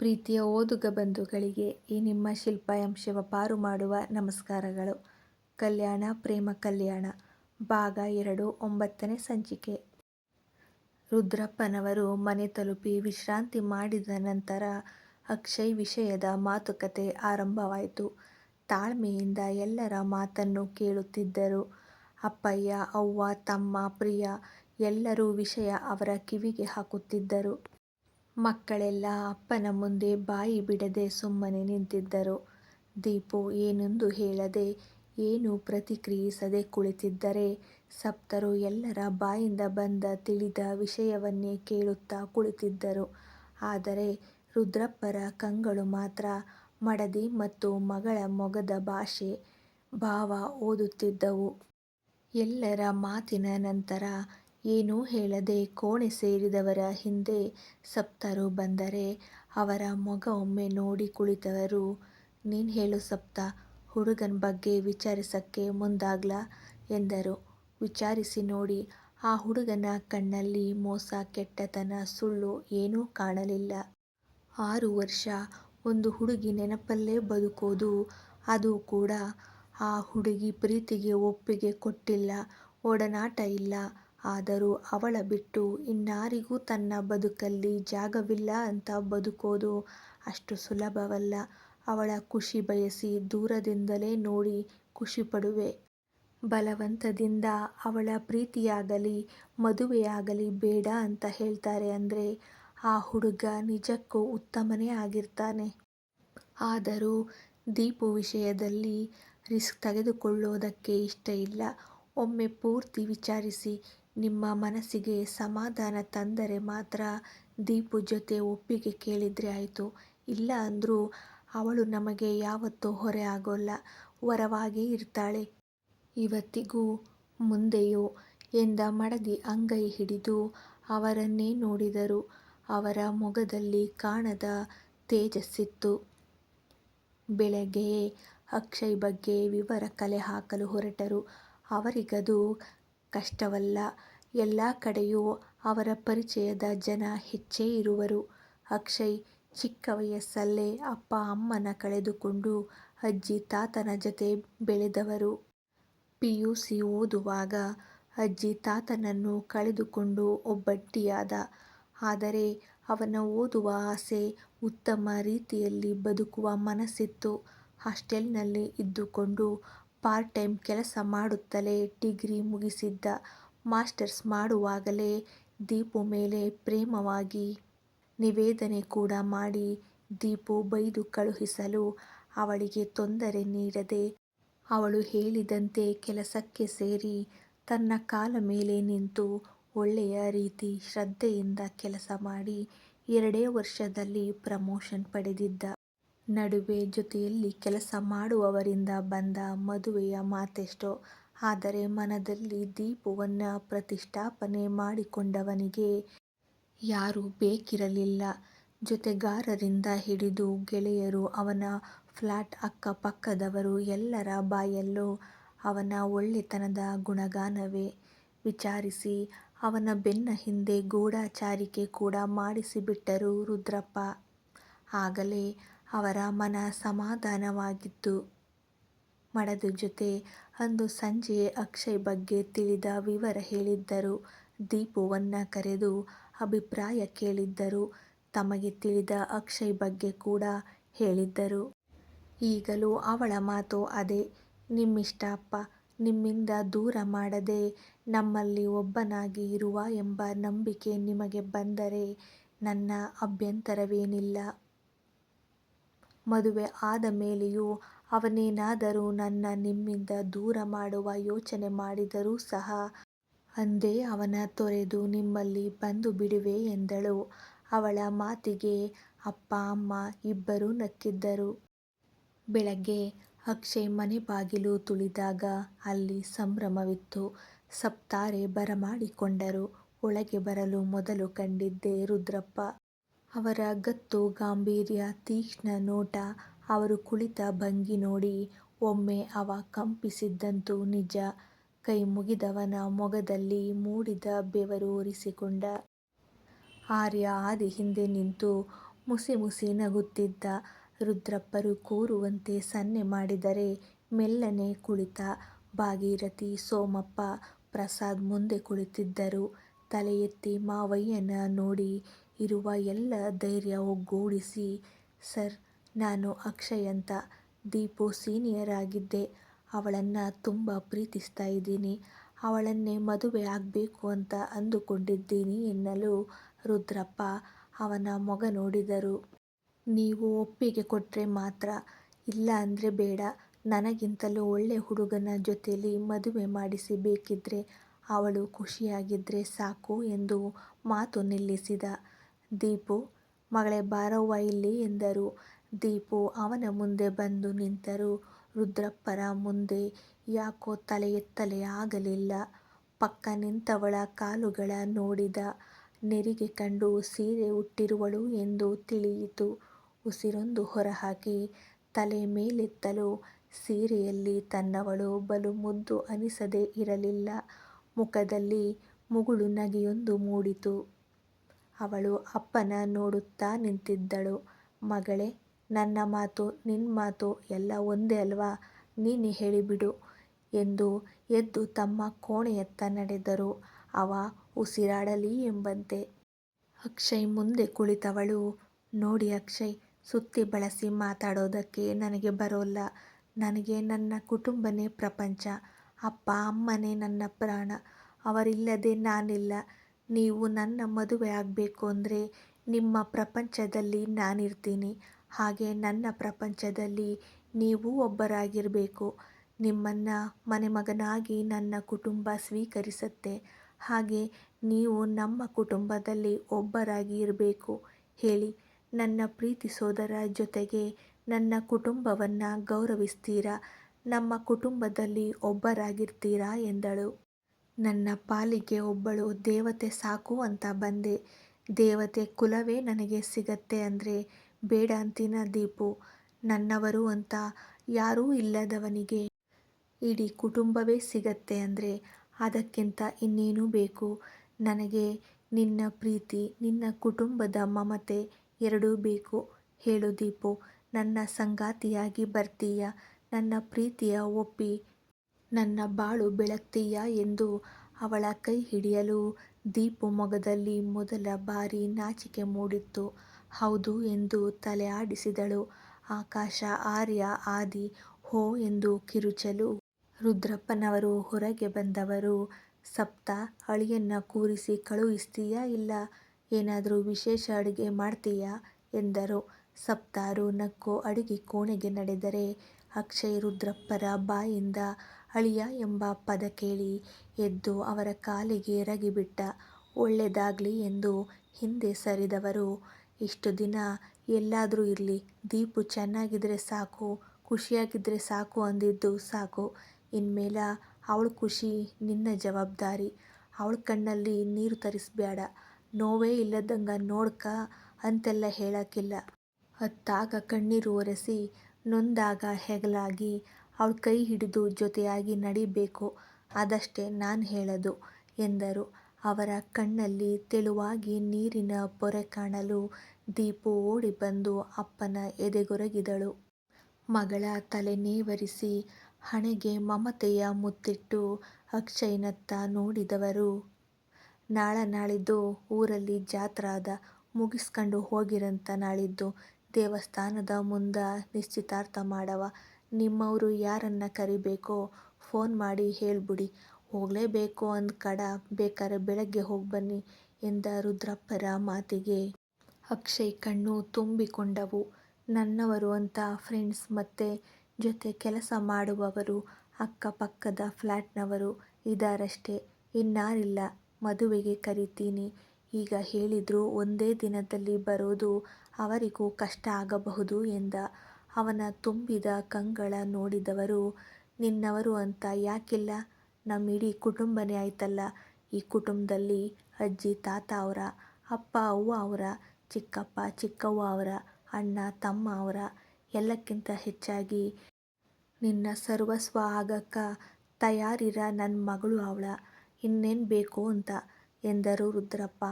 ಪ್ರೀತಿಯ ಓದುಗ ಬಂಧುಗಳಿಗೆ ಈ ನಿಮ್ಮ ಶಿಲ್ಪ ಎಂ ಶಿವಪಾರು ಮಾಡುವ ನಮಸ್ಕಾರಗಳು. ಕಲ್ಯಾಣ ಪ್ರೇಮ ಕಲ್ಯಾಣ ಭಾಗ ಎರಡು ಒಂಬತ್ತನೇ ಸಂಚಿಕೆ ರುದ್ರಪ್ಪನವರು ಮನೆ ತಲುಪಿ ವಿಶ್ರಾಂತಿ ಮಾಡಿದ ನಂತರ ಅಕ್ಷಯ್ ವಿಷಯದ ಮಾತುಕತೆ ಆರಂಭವಾಯಿತು ತಾಳ್ಮೆಯಿಂದ ಎಲ್ಲರ ಮಾತನ್ನು ಕೇಳುತ್ತಿದ್ದರು. ಅಪ್ಪಯ್ಯ, ಅವ್ವ, ತಮ್ಮ, ಪ್ರಿಯ ಎಲ್ಲರೂ ವಿಷಯ ಅವರ ಕಿವಿಗೆ ಹಾಕುತ್ತಿದ್ದರು. ಮಕ್ಕಳೆಲ್ಲ ಅಪ್ಪನ ಮುಂದೆ ಬಾಯಿ ಬಿಡದೆ ಸುಮ್ಮನೆ ನಿಂತಿದ್ದರು. ದೀಪು ಏನೆಂದು ಹೇಳದೆ, ಏನೂ ಪ್ರತಿಕ್ರಿಯಿಸದೆ ಕುಳಿತಿದ್ದರೆ, ಸಪ್ತರು ಎಲ್ಲರ ಬಾಯಿಂದ ಬಂದ ತಿಳಿದ ವಿಷಯವನ್ನೇ ಕೇಳುತ್ತಾ ಕುಳಿತಿದ್ದರು. ಆದರೆ ರುದ್ರಪ್ಪರ ಕಂಗಳು ಮಾತ್ರ ಮಡದಿ ಮತ್ತು ಮಗಳ ಮೊಗದ ಭಾಷೆ, ಭಾವ ಓದುತ್ತಿದ್ದವು. ಎಲ್ಲರ ಮಾತಿನ ನಂತರ ಏನೂ ಹೇಳದೆ ಕೋಣೆ ಸೇರಿದವರ ಹಿಂದೆ ಸಪ್ತರು ಬಂದರೆ, ಅವರ ಮೊಗ ಒಮ್ಮೆ ನೋಡಿ ಕುಳಿತವರು ನೀನು ಹೇಳು ಸಪ್ತ ಹುಡುಗನ ಬಗ್ಗೆ ವಿಚಾರಿಸಕ್ಕೆ ಮುಂದಾಗ್ಲಾ" ಎಂದರು. ವಿಚಾರಿಸಿ ನೋಡಿ. ಆ ಹುಡುಗನ ಕಣ್ಣಲ್ಲಿ ಮೋಸ ಕೆಟ್ಟತನ ಸುಳ್ಳು ಏನೂ ಕಾಣಲಿಲ್ಲ. ಆರು ವರ್ಷ ಒಂದು ಹುಡುಗಿ ನೆನಪಲ್ಲೇ ಬದುಕೋದು. ಅದು ಕೂಡ ಆ ಹುಡುಗಿ ಪ್ರೀತಿಗೆ ಒಪ್ಪಿಗೆ ಕೊಟ್ಟಿಲ್ಲ. ಒಡನಾಟ ಇಲ್ಲ. ಆದರೂ ಅವಳ ಬಿಟ್ಟು ಇನ್ನಾರಿಗೂ ತನ್ನ ಬದುಕಲ್ಲಿ ಜಾಗವಿಲ್ಲ ಅಂತ ಬದುಕೋದು ಅಷ್ಟು ಸುಲಭವಲ್ಲ. ಅವಳ ಖುಷಿ ಬಯಸಿ ದೂರದಿಂದಲೇ ನೋಡಿ ಖುಷಿಪಡುವೆ. ಬಲವಂತದಿಂದ ಅವಳ ಪ್ರೀತಿಯಾಗಲಿ, ಮದುವೆಯಾಗಲಿ ಬೇಡ ಅಂತ ಹೇಳ್ತಾರೆ ಅಂದ್ರೆ ಆ ಹುಡುಗ ನಿಜಕ್ಕೂ ಉತ್ತಮನೇ ಆಗಿರ್ತಾನೆ. ಆದರೂ ದೀಪು ವಿಷಯದಲ್ಲಿ ರಿಸ್ಕ್ ತೆಗೆದುಕೊಳ್ಳೋದಕ್ಕೆ ಇಷ್ಟ ಇಲ್ಲ. ಒಮ್ಮೆ ಪೂರ್ತಿ ವಿಚಾರಿಸಿ ನಿಮ್ಮ ಮನಸ್ಸಿಗೆ ಸಮಾಧಾನ ತಂದರೆ ಮಾತ್ರ ದೀಪು ಜೊತೆ ಒಪ್ಪಿಗೆ ಕೇಳಿದರೆ ಆಯಿತು ಇಲ್ಲ ಅಂದರೂ ಅವಳು ನಮಗೆ ಯಾವತ್ತೂ ಹೊರೆ ಆಗೋಲ್ಲ. ವರವಾಗಿ ಇರ್ತಾಳೆ. ಇವತ್ತಿಗೂ ಮುಂದೆಯೋ ಎಂದ ಮಡದಿ ಅಂಗೈ ಹಿಡಿದು ಅವರನ್ನೇ ನೋಡಿದರು. ಅವರ ಮೊಗದಲ್ಲಿ ಕಾಣದ ತೇಜಸ್ಸಿತ್ತು. ಬೆಳಗ್ಗೆಯೇ ಅಕ್ಷಯ್ ಬಗ್ಗೆ ವಿವರ ಕಲೆ ಹಾಕಲು ಹೊರಟರು. ಅವರಿಗದು ಕಷ್ಟವಲ್ಲ. ಎಲ್ಲ ಕಡೆಯೂ ಅವರ ಪರಿಚಯದ ಜನ ಹೆಚ್ಚೇ ಇರುವರು. ಅಕ್ಷಯ್ ಚಿಕ್ಕ ವಯಸ್ಸಲ್ಲೇ ಅಪ್ಪ ಅಮ್ಮನ ಕಳೆದುಕೊಂಡು ಅಜ್ಜಿ ತಾತನ ಜತೆ ಬೆಳೆದವರು. ಪಿ. ಯು. ಸಿ. ಓದುವಾಗ ಅಜ್ಜಿ ತಾತನನ್ನು ಕಳೆದುಕೊಂಡು ಒಬ್ಬಟ್ಟಿಯಾದ ಆದರೆ ಅವನ ಓದುವ ಆಸೆ, ಉತ್ತಮ ರೀತಿಯಲ್ಲಿ ಬದುಕುವ ಮನಸ್ಸಿತ್ತು. ಹಾಸ್ಟೆಲ್ನಲ್ಲಿ ಇದ್ದುಕೊಂಡು ಪಾರ್ಟ್ ಟೈಮ್ ಕೆಲಸ ಮಾಡುತ್ತಲೇ ಡಿಗ್ರಿ ಮುಗಿಸಿದ್ದ. ಮಾಸ್ಟರ್ಸ್ ಮಾಡುವಾಗಲೇ ದೀಪು ಮೇಲೆ ಪ್ರೇಮವಾಗಿ ನಿವೇದನೆ ಕೂಡ ಮಾಡಿ ದೀಪು ಬೈದು ಕಳುಹಿಸಲು ಅವಳಿಗೆ ತೊಂದರೆ ನೀಡದೆ, ಅವಳು ಹೇಳಿದಂತೆ ಕೆಲಸಕ್ಕೆ ಸೇರಿ ತನ್ನ ಕಾಲ ಮೇಲೆ ನಿಂತು ಒಳ್ಳೆಯ ರೀತಿ ಶ್ರದ್ಧೆಯಿಂದ ಕೆಲಸ ಮಾಡಿ ಎರಡೇ ವರ್ಷದಲ್ಲಿ ಪ್ರಮೋಷನ್ ಪಡೆದಿದ್ದ. ನಡುವೆ ಜೊತೆಯಲ್ಲಿ ಕೆಲಸ ಮಾಡುವವರಿಂದ ಬಂದ ಮದುವೆಯ ಮಾತೆಷ್ಟೋ. ಆದರೆ ಮನದಲ್ಲಿ ದೀಪವನ್ನು ಪ್ರತಿಷ್ಠಾಪನೆ ಮಾಡಿಕೊಂಡವನಿಗೆ ಯಾರೂ ಬೇಕಿರಲಿಲ್ಲ. ಜೊತೆಗಾರರಿಂದ ಹಿಡಿದು ಗೆಳೆಯರು, ಅವನ ಫ್ಲಾಟ್ ಅಕ್ಕಪಕ್ಕದವರು ಎಲ್ಲರ ಬಾಯಲ್ಲೂ ಅವನ ಒಳ್ಳೆತನದ ಗುಣಗಾನವೇ. ವಿಚಾರಿಸಿ ಅವನ ಬೆನ್ನ ಹಿಂದೆ ಗೂಢಚಾರಿಕೆ ಕೂಡ ಮಾಡಿಸಿಬಿಟ್ಟರು ರುದ್ರಪ್ಪ. ಆಗಲೇ ಅವರ ಮನ ಸಮಾಧಾನವಾಗಿತ್ತು ಮಡದ ಜೊತೆ ಅಂದು ಸಂಜೆಯೇ ಅಕ್ಷಯ್ ಬಗ್ಗೆ ತಿಳಿದ ವಿವರ ಹೇಳಿದ್ದರು. ದೀಪುವನ್ನ ಕರೆದು ಅಭಿಪ್ರಾಯ ಕೇಳಿದ್ದರು. ತಮಗೆ ತಿಳಿದ ಅಕ್ಷಯ್ ಬಗ್ಗೆ ಕೂಡ ಹೇಳಿದ್ದರು. ಈಗಲೂ ಅವಳ ಮಾತು ಅದೇ "ನಿಮ್ಮಿಷ್ಟ ಅಪ್ಪ. ನಿಮ್ಮಿಂದ ದೂರ ಮಾಡದೆ ನಮ್ಮಲ್ಲಿ ಒಬ್ಬನಾಗಿ ಇರುವ ಎಂಬ ನಂಬಿಕೆ ನಿಮಗೆ ಬಂದರೆ ನನ್ನ ಅಭ್ಯಂತರವೇನಿಲ್ಲ. ಮದುವೆ ಆದ ಮೇಲೆಯೂ ಅವನೇನಾದರೂ ನನ್ನ ನಿಮ್ಮಿಂದ ದೂರ ಮಾಡುವ ಯೋಚನೆ ಮಾಡಿದರೂ ಸಹ ಅಂದೇ ಅವನ ತೊರೆದು ನಿಮ್ಮಲ್ಲಿ ಬಂದು ಬಿಡುವೆ" ಎಂದಳು. ಅವಳ ಮಾತಿಗೆ ಅಪ್ಪ, ಅಮ್ಮ ಇಬ್ಬರೂ ನಕ್ಕಿದ್ದರು. ಬೆಳಗ್ಗೆ ಅಕ್ಷಯ್ ಮನೆ ಬಾಗಿಲು ತುಳಿದಾಗ ಅಲ್ಲಿ ಸಂಭ್ರಮವಿತ್ತು. ಸಪ್ತಾರೆ ಬರಮಾಡಿಕೊಂಡರು. ಒಳಗೆ ಬರಲು ಮೊದಲು ಕಂಡಿದ್ದೆ ರುದ್ರಪ್ಪ. ಅವರ ಗತ್ತು, ಗಾಂಭೀರ್ಯ, ತೀಕ್ಷ್ಣ ನೋಟ ಅವರು ಕುಳಿತ ಭಂಗಿ ನೋಡಿ ಒಮ್ಮೆ ಅವ ಕಂಪಿಸಿದ್ದಂತೂ ನಿಜ. ಕೈ ಮುಗಿದವನ ಮೊಗದಲ್ಲಿ ಮೂಡಿದ ಬೆವರು ಉರಿಸಿಕೊಂಡ. ಆರ್ಯ ಆದಿ ಹಿಂದೆ ನಿಂತು ಮುಸಿ ಮುಸಿ ನಗುತ್ತಿದ್ದ ರುದ್ರಪ್ಪರು ಕೂರುವಂತೆ ಸನ್ನೆ ಮಾಡಿದರೆ ಮೆಲ್ಲನೆ ಕುಳಿತ ಭಾಗೀರಥಿ, ಸೋಮಪ್ಪ, ಪ್ರಸಾದ್ ಮುಂದೆ ಕುಳಿತಿದ್ದರು. ತಲೆ ಎತ್ತಿ ಮಾವಯ್ಯನ ನೋಡಿ ಇರುವ ಎಲ್ಲ ಧೈರ್ಯ ಒಗ್ಗೂಡಿಸಿ, ಸರ್ ನಾನು ಅಕ್ಷಯ್ ಅಂತ ದೀಪು ಸೀನಿಯರ್ ಆಗಿದ್ದೆ ಅವಳನ್ನು ತುಂಬ ಪ್ರೀತಿಸ್ತಾ ಇದ್ದೀನಿ ಅವಳನ್ನೇ ಮದುವೆ ಆಗಬೇಕು ಅಂತ ಅಂದುಕೊಂಡಿದ್ದೀನಿ ಎನ್ನಲು ರುದ್ರಪ್ಪ ಅವನ ಮೊಗ ನೋಡಿದರು. ನೀವು ಒಪ್ಪಿಗೆ ಕೊಟ್ಟರೆ ಮಾತ್ರ, ಇಲ್ಲ ಅಂದರೆ ಬೇಡ ನನಗಿಂತಲೂ ಒಳ್ಳೆ ಹುಡುಗನ ಜೊತೆಯಲ್ಲಿ ಮದುವೆ ಮಾಡಿಸಿ ಬೇಕಿದ್ದರೆ ಅವಳು ಖುಷಿಯಾಗಿದ್ದರೆ ಸಾಕು ಎಂದು ಮಾತು ನಿಲ್ಲಿಸಿದ. ದೀಪು ಮಗಳೇ, ಬಾರವ್ವ ಇಲ್ಲಿ ಎಂದರು. ದೀಪು ಅವನ ಮುಂದೆ ಬಂದು ನಿಂತರು ರುದ್ರಪ್ಪರ ಮುಂದೆ ಯಾಕೋ ತಲೆ ಎತ್ತಲೇ ಆಗಲಿಲ್ಲ. ಪಕ್ಕ ನಿಂತವಳ ಕಾಲುಗಳ ನೋಡಿದ. ನೆರಿಗೆ ಕಂಡು ಸೀರೆ ಉಟ್ಟಿರುವಳು ಎಂದು ತಿಳಿಯಿತು. ಉಸಿರೊಂದು ಹೊರಹಾಕಿ ತಲೆ ಮೇಲೆತ್ತಲು ಸೀರೆಯಲ್ಲಿ ತನ್ನವಳು ಬಲು ಮುದ್ದು ಅನಿಸದೇ ಇರಲಿಲ್ಲ. ಮುಖದಲ್ಲಿ ಮುಗುಳು ನಗೆಯೊಂದು ಮೂಡಿತು. ಅವಳು ಅಪ್ಪನ ನೋಡುತ್ತಾ ನಿಂತಿದ್ದಳು. ಮಗಳೇ ನನ್ನ ಮಾತು ನಿನ್ನ ಮಾತು ಎಲ್ಲ ಒಂದೇ ಅಲ್ವಾ ನೀನೇ ಹೇಳಿಬಿಡು ಎಂದು ಎದ್ದು ತಮ್ಮ ಕೋಣೆಯತ್ತ ನಡೆದರು. ಅವ ಉಸಿರಾಡಲಿ ಎಂಬಂತೆ. ಅಕ್ಷಯ್ ಮುಂದೆ ಕುಳಿತವಳು ನೋಡಿ ಅಕ್ಷಯ್, ಸುತ್ತಿ ಬಳಸಿ ಮಾತಾಡೋದಕ್ಕೆ ನನಗೆ ಬರೋಲ್ಲ. ನನಗೆ ನನ್ನ ಕುಟುಂಬನೇ ಪ್ರಪಂಚ. ಅಪ್ಪ, ಅಮ್ಮನೇ ನನ್ನ ಪ್ರಾಣ. ಅವರಿಲ್ಲದೆ ನಾನಿಲ್ಲ. ನೀವು ನನ್ನ ಮದುವೆ ಆಗಬೇಕು ಅಂದ್ರೆ ನಿಮ್ಮ ಪ್ರಪಂಚದಲ್ಲಿ ನಾನಿರ್ತೀನಿ. ಹಾಗೆ ನನ್ನ ಪ್ರಪಂಚದಲ್ಲಿ ನೀವು ಒಬ್ಬರಾಗಿರಬೇಕು. ನಿಮ್ಮನ್ನ ಮನೆಮಗನಾಗಿ ನನ್ನ ಕುಟುಂಬ ಸ್ವೀಕರಿಸುತ್ತೆ. ಹಾಗೆ ನೀವು ನಮ್ಮ ಕುಟುಂಬದಲ್ಲಿ ಒಬ್ಬರಾಗಿ ಇರಬೇಕು. ಹೇಳಿ, ನನ್ನ ಪ್ರೀತಿಸೋದರ ಜೊತೆಗೆ ನನ್ನ ಕುಟುಂಬವನ್ನು ಗೌರವಿಸ್ತೀರಾ? ನಮ್ಮ ಕುಟುಂಬದಲ್ಲಿ ಒಬ್ಬರಾಗಿರ್ತೀರಾ? ಎಂದಳು. ನನ್ನ ಪಾಲಿಗೆ ಒಬ್ಬಳು ದೇವತೆ ಸಾಕು ಅಂತ ಬಂದೆ. ದೇವತೆ ಕುಲವೇ ನನಗೆ ಸಿಗತ್ತೆ ಅಂದ್ರೆ ಬೇಡ ಅಂತೀನ ದೀಪು. ನನ್ನವರು ಅಂತ ಯಾರೂ ಇಲ್ಲದವನಿಗೆ ಇಡೀ ಕುಟುಂಬವೇ ಸಿಗತ್ತೆ ಅಂದ್ರೆ ಅದಕ್ಕಿಂತ ಇನ್ನೇನು ಬೇಕು. ನನಗೆ ನಿನ್ನ ಪ್ರೀತಿ, ನಿನ್ನ ಕುಟುಂಬದ ಮಮತೆ ಎರಡೂ ಬೇಕು. ಹೇಳು ದೀಪು, ನನ್ನ ಸಂಗಾತಿಯಾಗಿ ಬರ್ತೀಯ ನನ್ನ ಪ್ರೀತಿಯ ಒಪ್ಪಿ ನನ್ನ ಬಾಳು ಬೆಳಗ್ತೀಯಾ ಎಂದು ಅವಳ ಕೈ ಹಿಡಿಯಲು ದೀಪು ಮೊಗದಲ್ಲಿ ಮೊದಲ ಬಾರಿ ನಾಚಿಕೆ ಮೂಡಿತ್ತು. ಹೌದು ಎಂದು ತಲೆ ಆಡಿಸಿದಳು. ಆಕಾಶ, ಆರ್ಯ, ಆದಿ, ಹೋ ಎಂದು ಕಿರುಚಲು ರುದ್ರಪ್ಪನವರು ಹೊರಗೆ ಬಂದವರು ಸಪ್ತಾ, ಅಳಿಯನ್ನ ಕೂರಿಸಿ, ಕಳುಹಿಸ್ತೀಯಾ ಇಲ್ಲ ಏನಾದರೂ ವಿಶೇಷ ಅಡುಗೆ ಮಾಡ್ತೀಯಾ ಎಂದರು. ಸಪ್ತಾರು ನಕ್ಕು ಅಡಿಗೆ ಕೋಣೆಗೆ ನಡೆದರೆ ಅಕ್ಷಯ್ ರುದ್ರಪ್ಪರ ಬಾಯಿಂದ, ಅಳಿಯ ಎಂಬ ಪದ ಕೇಳಿ ಎದ್ದು ಅವರ ಕಾಲಿಗೆ ಎರಗಿಬಿಟ್ಟ. ಒಳ್ಳೆದಾಗ್ಲಿ ಎಂದು ಹಿಂದೆ ಸರಿದವರು ಇಷ್ಟು ದಿನ ಎಲ್ಲಾದರೂ ಇರಲಿ ದೀಪು ಚೆನ್ನಾಗಿದ್ರೆ ಸಾಕು ಖುಷಿಯಾಗಿದ್ದರೆ ಸಾಕು ಅಂದಿದ್ದು ಸಾಕು ಇನ್ಮೇಲೆ ಅವಳ ಖುಷಿ ನಿನ್ನ ಜವಾಬ್ದಾರಿ. ಅವಳ ಕಣ್ಣಲ್ಲಿ ನೀರು ತರಿಸ್ಬೇಡ ನೋವೇ ಇಲ್ಲದಂಗ ನೋಡ್ಕ ಅಂತೆಲ್ಲ ಹೇಳಾಕಿಲ್ಲ. ಅತ್ತಾಗ ಕಣ್ಣೀರು ಒರೆಸಿ ನೊಂದಾಗ ಹೆಗಲಾಗಿ ಅವಳ ಕೈ ಹಿಡಿದು ಜೊತೆಯಾಗಿ ನಡಿಬೇಕು ಅದಷ್ಟೇ ನಾನು ಹೇಳೋದು, ಎಂದರು. ಅವರ ಕಣ್ಣಲ್ಲಿ ತೆಳುವಾಗಿ ನೀರಿನ ಪೊರೆ ಕಾಣಲು ದೀಪು ಓಡಿ ಬಂದು ಅಪ್ಪನ ಎದೆಗೊರಗಿದಳು. ಮಗಳ ತಲೆ ನೇವರಿಸಿ ಹಣೆಗೆ ಮಮತೆಯ ಮುತ್ತಿಟ್ಟು ಅಕ್ಷಯ್ನತ್ತ ನೋಡಿದವರು ನಾಳ ನಾಳಿದ್ದು ಊರಲ್ಲಿ ಜಾತ್ರಾದ ಮುಗಿಸ್ಕೊಂಡು ಹೋಗಿರಂತ ನಾಳಿದ್ದು ದೇವಸ್ಥಾನದ ಮುಂದ ನಿಶ್ಚಿತಾರ್ಥ ಮಾಡವ. ನಿಮ್ಮವರು ಯಾರನ್ನ ಕರಿಬೇಕೋ ಫೋನ್ ಮಾಡಿ ಹೇಳ್ಬುಡಿ ಹೋಗ್ಲೇಬೇಕು ಅಂದ ಕಡ ಬೇಕಾರೆ ಬೆಳಗ್ಗೆ ಹೋಗ್ಬನ್ನಿ ಎಂದ ರುದ್ರಪ್ಪರ ಮಾತಿಗೆ ಅಕ್ಷಯ್ ಕಣ್ಣು ತುಂಬಿಕೊಂಡವು. ನನ್ನವರು ಅಂತ ಫ್ರೆಂಡ್ಸ್ ಮತ್ತೆ ಜೊತೆ ಕೆಲಸ ಮಾಡುವವರು ಅಕ್ಕಪಕ್ಕದ ಫ್ಲ್ಯಾಟ್ನವರು ಇದಾರಷ್ಟೇ ಇನ್ನಾರಿಲ್ಲ, ಮದುವೆಗೆ ಕರಿತೀನಿ ಈಗ ಹೇಳಿದ್ರು ಒಂದೇ ದಿನದಲ್ಲಿ ಬರೋದು ಅವರಿಗೂ ಕಷ್ಟ ಆಗಬಹುದು ಎಂದ. ಅವನ ತುಂಬಿದ ಕಂಗಳ ನೋಡಿದವರು, ನಿನ್ನವರು ಅಂತ ಯಾಕಿಲ್ಲ ನಮ್ ಇಡೀ ಕುಟುಂಬನೇ ಆಯ್ತಲ್ಲ. ಈ ಕುಟುಂಬದಲ್ಲಿ ಅಜ್ಜಿ, ತಾತ ಅವರ, ಅಪ್ಪ, ಅವ್ವ ಅವರ, ಚಿಕ್ಕಪ್ಪ, ಚಿಕ್ಕವ್ವ ಅವರ, ಅಣ್ಣ, ತಮ್ಮ ಅವರ ಎಲ್ಲಕ್ಕಿಂತ ಹೆಚ್ಚಾಗಿ ನಿನ್ನ ಸರ್ವಸ್ವ ಆಗಕ್ಕೆ ತಯಾರಿರ ನನ್ನ ಮಗಳು ಅವಳ. ಇನ್ನೇನು ಬೇಕು ಅಂತ ಎಂದರು ರುದ್ರಪ್ಪ.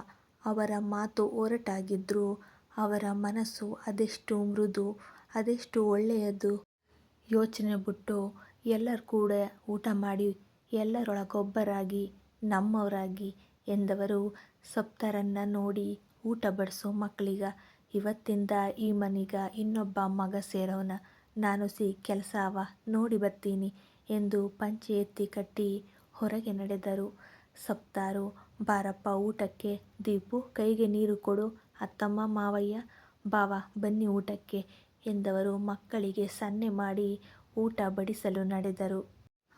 ಅವರ ಮಾತು ಒರಟಾಗಿದ್ದರು ಅವರ ಮನಸ್ಸು ಅದೆಷ್ಟು ಮೃದು, ಅದೆಷ್ಟು ಒಳ್ಳೆಯದು ಯೋಚನೆ ಬಿಟ್ಟು ಎಲ್ಲರೂ ಕೂಡ ಊಟ ಮಾಡಿ ಎಲ್ಲರೊಳಗೊಬ್ಬರಾಗಿ ನಮ್ಮವರಾಗಿ ಎಂದವರು ಸಪ್ತರನ್ನ ನೋಡಿ ಊಟ ಬಡಿಸೋ ಮಕ್ಕಳಿಗ, ಇವತ್ತಿಂದ ಈ ಮನೆಗ ಇನ್ನೊಬ್ಬ ಮಗ ಸೇರೋನ. ನಾನು ಸಿ ಕೆಲಸ ಅವ, ನೋಡಿ ಬರ್ತೀನಿ ಎಂದು ಪಂಚೆ ಎತ್ತಿ ಕಟ್ಟಿ ಹೊರಗೆ ನಡೆದರು. ಸಪ್ತಾರು, ಬಾರಪ್ಪ ಊಟಕ್ಕೆ, ದೀಪು ಕೈಗೆ ನೀರು ಕೊಡು, ಅತ್ತಮ್ಮ, ಮಾವಯ್ಯ, ಬಾವ ಬನ್ನಿ ಊಟಕ್ಕೆ ಎಂದವರು ಮಕ್ಕಳಿಗೆ ಸನ್ನೆ ಮಾಡಿ ಊಟ ಬಡಿಸಲು ನಡೆದರು.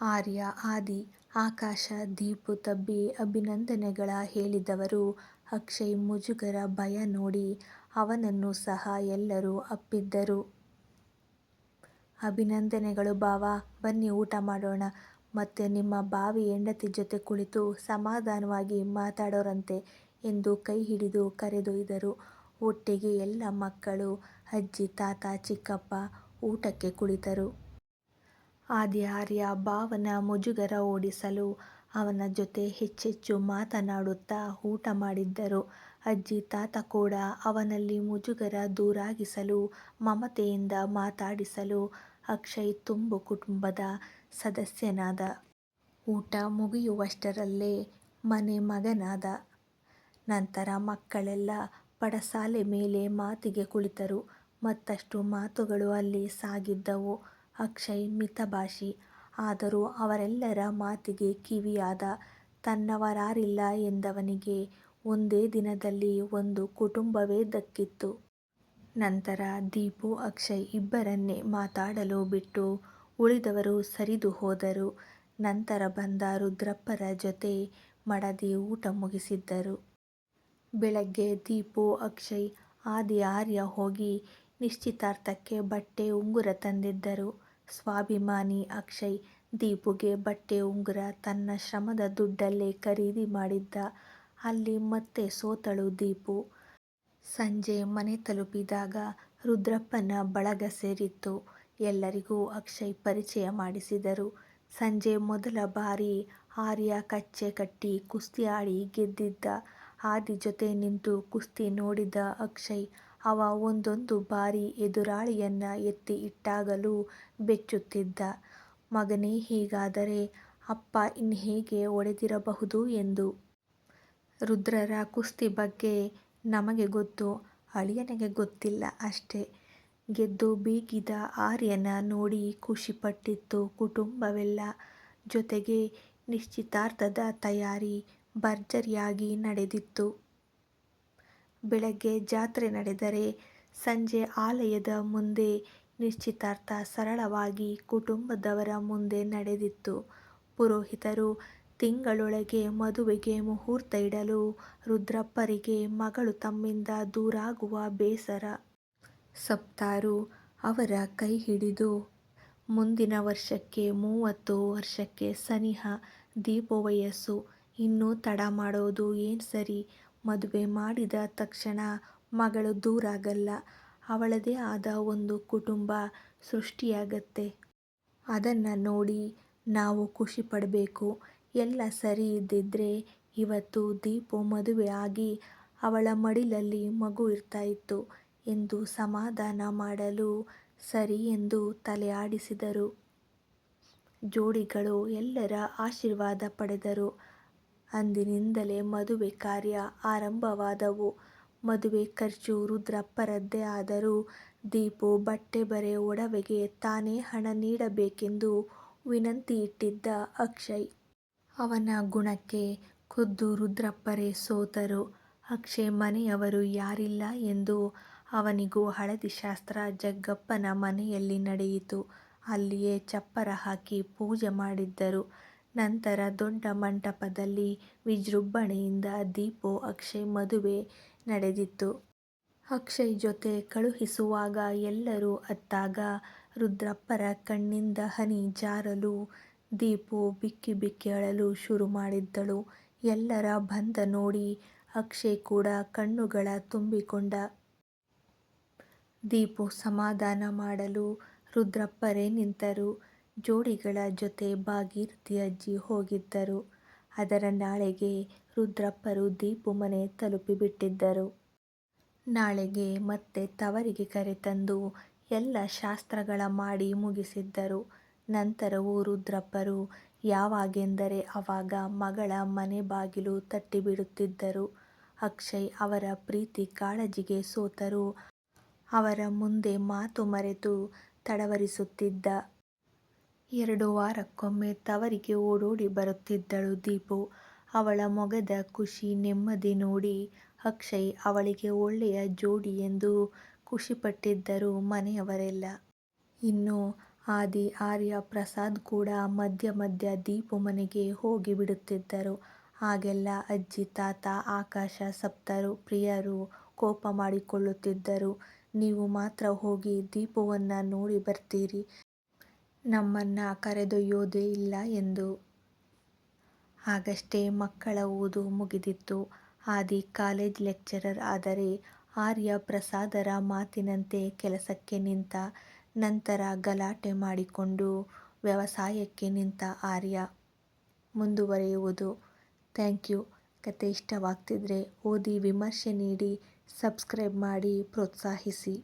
ಆರ್ಯ, ಆದಿ, ಆಕಾಶ, ದೀಪು, ತಬ್ಬಿ, ಅಭಿನಂದನೆಗಳ ಹೇಳಿದವರು. ಅಕ್ಷಯ್ ಮುಜುಗರ ಭಯ ನೋಡಿ ಅವನನ್ನು ಸಹ ಎಲ್ಲರೂ ಅಪ್ಪಿದ್ದರು. ಅಭಿನಂದನೆಗಳು ಬಾವ ಬನ್ನಿ ಊಟ ಮಾಡೋಣ. ಮತ್ತೆ ನಿಮ್ಮ ಬಾವಿ ಹೆಂಡತಿ ಜೊತೆ ಕುಳಿತು ಸಮಾಧಾನವಾಗಿ ಮಾತಾಡೋರಂತೆ ಎಂದು ಕೈ ಹಿಡಿದು ಕರೆದೊಯ್ದರು. ಒಟ್ಟಿಗೆ ಎಲ್ಲ ಮಕ್ಕಳು, ಅಜ್ಜಿ, ತಾತ, ಚಿಕ್ಕಪ್ಪ ಊಟಕ್ಕೆ ಕುಳಿತರು. ಆದಿ ಆರ್ಯ ಭಾವನ ಮುಜುಗರ ಓಡಿಸಲು ಅವನ ಜೊತೆ ಹೆಚ್ಚೆಚ್ಚು ಮಾತನಾಡುತ್ತಾ ಊಟ ಮಾಡಿದ್ದರು. ಅಜ್ಜಿ, ತಾತ ಕೂಡ ಅವನಲ್ಲಿ ಮುಜುಗರ ದೂರಾಗಿಸಲು, ಮಮತೆಯಿಂದ ಮಾತಾಡಿಸಲು ಅಕ್ಷಯ್ ತುಂಬು ಕುಟುಂಬದ ಸದಸ್ಯನಾದ. ಊಟ ಮುಗಿಯುವಷ್ಟರಲ್ಲೇ ಮನೆ ಮಗನಾದ. ನಂತರ ಮಕ್ಕಳೆಲ್ಲ ಪಡಸಾಲೆ ಮೇಲೆ ಮಾತಿಗೆ ಕುಳಿತರು. ಮತ್ತಷ್ಟು ಮಾತುಗಳು ಅಲ್ಲಿ ಸಾಗಿದ್ದವು. ಅಕ್ಷಯ್ ಮಿತಭಾಷಿ ಆದರೂ ಅವರೆಲ್ಲರ ಮಾತಿಗೆ ಕಿವಿಯಾದ ತನ್ನವರಾರಿಲ್ಲ ಎಂದವನಿಗೆ ಒಂದೇ ದಿನದಲ್ಲಿ ಒಂದು ಕುಟುಂಬವೇ ದಕ್ಕಿತ್ತು. ನಂತರ ದೀಪು, ಅಕ್ಷಯ್ ಇಬ್ಬರನ್ನೇ ಮಾತಾಡಲು ಬಿಟ್ಟು ಉಳಿದವರು ಸರಿದು ಹೋದರು. ನಂತರ ಬಂದ ರುದ್ರಪ್ಪರ ಜೊತೆ ಮಡದಿ ಊಟ ಮುಗಿಸಿದ್ದರು. ಬೆಳಗ್ಗೆ ದೀಪು, ಅಕ್ಷಯ್, ಆದಿ, ಆರ್ಯ ಹೋಗಿ ನಿಶ್ಚಿತಾರ್ಥಕ್ಕೆ ಬಟ್ಟೆ ಉಂಗುರ ತಂದಿದ್ದರು. ಸ್ವಾಭಿಮಾನಿ ಅಕ್ಷಯ್ ದೀಪುಗೆ ಬಟ್ಟೆ ಉಂಗುರ, ತನ್ನ ಶ್ರಮದ ದುಡ್ಡಲ್ಲೇ ಖರೀದಿ ಮಾಡಿದ್ದ ಅಲ್ಲಿ ಮತ್ತೆ ಸೋತಳು ದೀಪು. ಸಂಜೆ ಮನೆ ತಲುಪಿದಾಗ ರುದ್ರಪ್ಪನ ಬಳಗ ಸೇರಿತ್ತು. ಎಲ್ಲರಿಗೂ ಅಕ್ಷಯ್ ಪರಿಚಯ ಮಾಡಿಸಿದರು. ಸಂಜೆ ಮೊದಲ ಬಾರಿ ಆರ್ಯ ಕಚ್ಚೆ ಕಟ್ಟಿ ಕುಸ್ತಿ ಆಡಿ ಗೆದ್ದಿದ್ದ. ಆದಿ ಜೊತೆ ನಿಂತು ಕುಸ್ತಿ ನೋಡಿದ ಅಕ್ಷಯ್ ಅವ ಒಂದೊಂದು ಬಾರಿ ಎದುರಾಳಿಯನ್ನ ಎತ್ತಿ ಇಟ್ಟಾಗಲೂ ಬೆಚ್ಚುತ್ತಿದ್ದ. ಮಗನೇ, ಹೀಗಾದರೆ ಅಪ್ಪ ಇನ್ಹೇಗೆ ಒಡೆದಿರಬಹುದು ಎಂದು? ರುದ್ರರ ಕುಸ್ತಿ ಬಗ್ಗೆ ನಮಗೆ ಗೊತ್ತು, ಅಳಿಯನಿಗೆ ಗೊತ್ತಿಲ್ಲ ಅಷ್ಟೇ. ಗೆದ್ದು ಬೀಗಿದ ಆರ್ಯನ ನೋಡಿ ಖುಷಿಪಟ್ಟಿತ್ತು ಕುಟುಂಬವೆಲ್ಲ. ಜೊತೆಗೆ ನಿಶ್ಚಿತಾರ್ಥದ ತಯಾರಿ ಭರ್ಜರಿಯಾಗಿ ನಡೆದಿತ್ತು. ಬೆಳಗ್ಗೆ ಜಾತ್ರೆ ನಡೆದರೆ ಸಂಜೆ ಆಲಯದ ಮುಂದೆ ನಿಶ್ಚಿತಾರ್ಥ ಸರಳವಾಗಿ ಕುಟುಂಬದವರ ಮುಂದೆ ನಡೆದಿತ್ತು. ಪುರೋಹಿತರು ತಿಂಗಳೊಳಗೆ ಮದುವೆಗೆ ಮುಹೂರ್ತ ಇಡಲು ರುದ್ರಪ್ಪರಿಗೆ ಮಗಳು ತಮ್ಮಿಂದ ದೂರಾಗುವ ಬೇಸರ. ಸಪ್ತಾರು ಅವರ ಕೈ ಹಿಡಿದು ಮುಂದಿನ ವರ್ಷಕ್ಕೆ ಮೂವತ್ತು ವರ್ಷಕ್ಕೆ ಸನಿಹ ದೀಪವಯಸ್ಸು. ಇನ್ನೂ ತಡ ಮಾಡೋದು ಏನು ಸರಿ? ಮದುವೆ ಮಾಡಿದ ತಕ್ಷಣ ಮಗಳು ದೂರಾಗಲ್ಲ. ಅವಳದೇ ಆದ ಒಂದು ಕುಟುಂಬ ಸೃಷ್ಟಿಯಾಗತ್ತೆ. ಅದನ್ನ ನೋಡಿ ನಾವು ಖುಷಿ ಪಡಬೇಕು. ಎಲ್ಲ ಸರಿ ಇದ್ದಿದ್ರೆ ಇವತ್ತು ದೀಪು ಮದುವೆ ಆಗಿ ಅವಳ ಮಡಿಲಲ್ಲಿ ಮಗು ಇರ್ತಾ ಇತ್ತು ಎಂದು ಸಮಾಧಾನ ಮಾಡಲು ಸರಿ ಎಂದು ತಲೆ ಆಡಿಸಿದರು. ಜೋಡಿಗಳು ಎಲ್ಲರ ಆಶೀರ್ವಾದ ಪಡೆದರು. ಅಂದಿನಿಂದಲೇ ಮದುವೆ ಕಾರ್ಯ ಆರಂಭವಾದವು. ಮದುವೆ ಖರ್ಚು ರುದ್ರಪ್ಪರದ್ದೇ ಆದರೂ ದೀಪು ಬಟ್ಟೆ ಬರೆ ಒಡವೆಗೆ ತಾನೇ ಹಣ ನೀಡಬೇಕೆಂದು ವಿನಂತಿ ಇಟ್ಟಿದ್ದ ಅಕ್ಷಯ್. ಅವನ ಗುಣಕ್ಕೆ ಖುದ್ದು ರುದ್ರಪ್ಪರೇ ಸೋತರು. ಅಕ್ಷಯ್ ಮನೆಯವರು ಯಾರಿಲ್ಲ ಎಂದು ಅವನಿಗೂ ಹಳದಿ ಶಾಸ್ತ್ರ ಜಗ್ಗಪ್ಪನ ಮನೆಯಲ್ಲಿ ನಡೆಯಿತು. ಅಲ್ಲಿಯೇ ಚಪ್ಪರ ಹಾಕಿ ಪೂಜೆ ಮಾಡಿದ್ದರು. ನಂತರ ದೊಡ್ಡ ಮಂಟಪದಲ್ಲಿ ವಿಜೃಂಭಣೆಯಿಂದ ದೀಪು ಅಕ್ಷಯ್ ಮದುವೆ ನಡೆದಿತ್ತು. ಅಕ್ಷಯ್ ಜೊತೆ ಕಳುಹಿಸುವಾಗ ಎಲ್ಲರೂ ಅತ್ತಾಗ ರುದ್ರಪ್ಪರ ಕಣ್ಣಿಂದ ಹನಿ ಜಾರಲು, ದೀಪು ಬಿಕ್ಕಿ ಬಿಕ್ಕಿ ಅಳಲು ಶುರು ಮಾಡಿದ್ದಳು. ಎಲ್ಲರ ಬಂದ ನೋಡಿ ಅಕ್ಷಯ್ ಕೂಡ ಕಣ್ಣುಗಳ ತುಂಬಿಕೊಂಡ. ದೀಪು ಸಮಾಧಾನ ಮಾಡಲು ರುದ್ರಪ್ಪರೇ ನಿಂತರು. ಜೋಡಿಗಳ ಜೊತೆ ಭಾಗೀರಥಿ ಅಜ್ಜಿ ಹೋಗಿದ್ದರು ಅದರ ನಾಳೆಗೆ ರುದ್ರಪ್ಪರು ದೀಪು ಮನೆ ತಲುಪಿಬಿಟ್ಟಿದ್ದರು ನಾಳೆಗೆ ಮತ್ತೆ ತವರಿಗೆ ಕರೆತಂದು ಎಲ್ಲ ಶಾಸ್ತ್ರಗಳ ಮಾಡಿ ಮುಗಿಸಿದ್ದರು. ನಂತರವೂ ರುದ್ರಪ್ಪರು ಯಾವಾಗೆಂದರೆ ಆವಾಗ ಮಗಳ ಮನೆ ಬಾಗಿಲು ತಟ್ಟಿಬಿಡುತ್ತಿದ್ದರು. ಅಕ್ಷಯ್ ಅವರ ಪ್ರೀತಿ ಕಾಳಜಿಗೆ ಸೋತರು ಅವರ ಮುಂದೆ ಮಾತು ಮರೆತು ತಡವರಿಸುತ್ತಿದ್ದ. ಎರಡು ವಾರಕ್ಕೊಮ್ಮೆ ತವರಿಗೆ ಓಡೋಡಿ ಬರುತ್ತಿದ್ದಳು ದೀಪು. ಅವಳ ಮೊಗದ ಖುಷಿ ನೆಮ್ಮದಿ ನೋಡಿ ಅಕ್ಷಯ್ ಅವಳಿಗೆ ಒಳ್ಳೆಯ ಜೋಡಿ ಎಂದು ಖುಷಿಪಟ್ಟಿದ್ದರು ಮನೆಯವರೆಲ್ಲ. ಇನ್ನು ಆದಿ, ಆರ್ಯ, ಪ್ರಸಾದ್ ಕೂಡ ಮಧ್ಯ ಮಧ್ಯ ದೀಪು ಮನೆಗೆ ಹೋಗಿ ಬಿಡುತ್ತಿದ್ದರು. ಆಗೆಲ್ಲ ಅಜ್ಜಿ, ತಾತ, ಆಕಾಶ, ಸಪ್ತರು, ಪ್ರಿಯರು ಕೋಪ ಮಾಡಿಕೊಳ್ಳುತ್ತಿದ್ದರು. ನೀವು ಮಾತ್ರ ಹೋಗಿ ದೀಪವನ್ನು ನೋಡಿ ಬರ್ತೀರಿ. ನಮ್ಮನ್ನ ಕರೆದೊಯ್ಯೋದೇ ಇಲ್ಲ ಎಂದು. ಆಗಷ್ಟೇ ಮಕ್ಕಳ ಓದು ಮುಗಿದಿತ್ತು. ಆದಿ ಕಾಲೇಜ್ ಲೆಕ್ಚರರ್ ಆದರೆ ಆರ್ಯ ಪ್ರಸಾದರ ಮಾತಿನಂತೆ ಕೆಲಸಕ್ಕೆ ನಿಂತ. ನಂತರ ಗಲಾಟೆ ಮಾಡಿಕೊಂಡು ವ್ಯವಸಾಯಕ್ಕೆ ನಿಂತ ಆರ್ಯ. ಮುಂದುವರೆಯುವುದು. ಥ್ಯಾಂಕ್ಯೂ ಕತೆ ಇಷ್ಟವಾಗ್ತಿದ್ರೆ ಓದಿ ವಿಮರ್ಶೆ ನೀಡಿ, ಸಬ್ಸ್ಕ್ರೈಬ್ ಮಾಡಿ, ಪ್ರೋತ್ಸಾಹಿಸಿ.